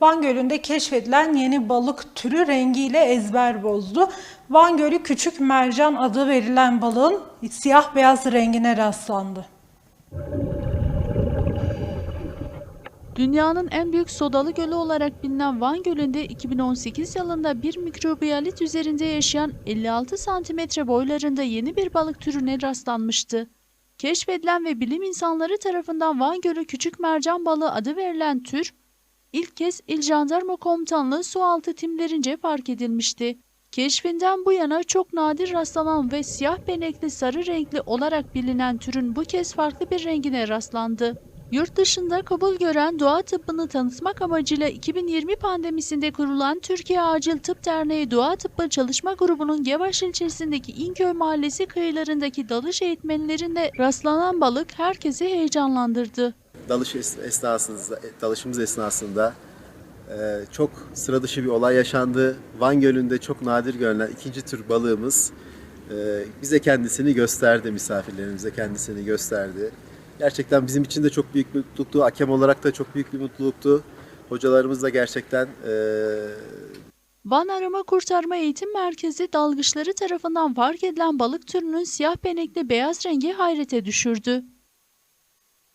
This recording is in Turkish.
Van Gölü'nde keşfedilen yeni balık türü rengiyle ezber bozdu. Van Gölü küçük mercan adı verilen balığın siyah beyaz rengine rastlandı. Dünyanın en büyük sodalı gölü olarak bilinen Van Gölü'nde 2018 yılında bir mikrobiyalit üzerinde yaşayan 56 santimetre boylarında yeni bir balık türüne rastlanmıştı. Keşfedilen ve bilim insanları tarafından Van Gölü küçük mercan balığı adı verilen tür, ilk kez İl Jandarma Komutanlığı sualtı timlerince fark edilmişti. Keşfinden bu yana çok nadir rastlanan ve siyah benekli sarı renkli olarak bilinen türün bu kez farklı bir rengine rastlandı. Yurt dışında kabul gören doğa tıbbını tanıtmak amacıyla 2020 pandemisinde kurulan Türkiye Acil Tıp Derneği Doğa Tıbbı Çalışma Grubu'nun Gevaş ilçesindeki İnköy Mahallesi kıyılarındaki dalış eğitmenlerinde rastlanan balık herkesi heyecanlandırdı. Dalış es- esnasında, dalışımız esnasında e, çok sıra dışı bir olay yaşandı. Van Gölü'nde çok nadir görülen ikinci tür balığımız e, bize kendisini gösterdi, misafirlerimize kendisini gösterdi. Gerçekten bizim için de çok büyük bir mutluluktu. Hakem olarak da çok büyük bir mutluluktu. Hocalarımız da gerçekten e, Van Arama Kurtarma Eğitim Merkezi dalgıçları tarafından fark edilen balık türünün siyah benekli beyaz rengi hayrete düşürdü.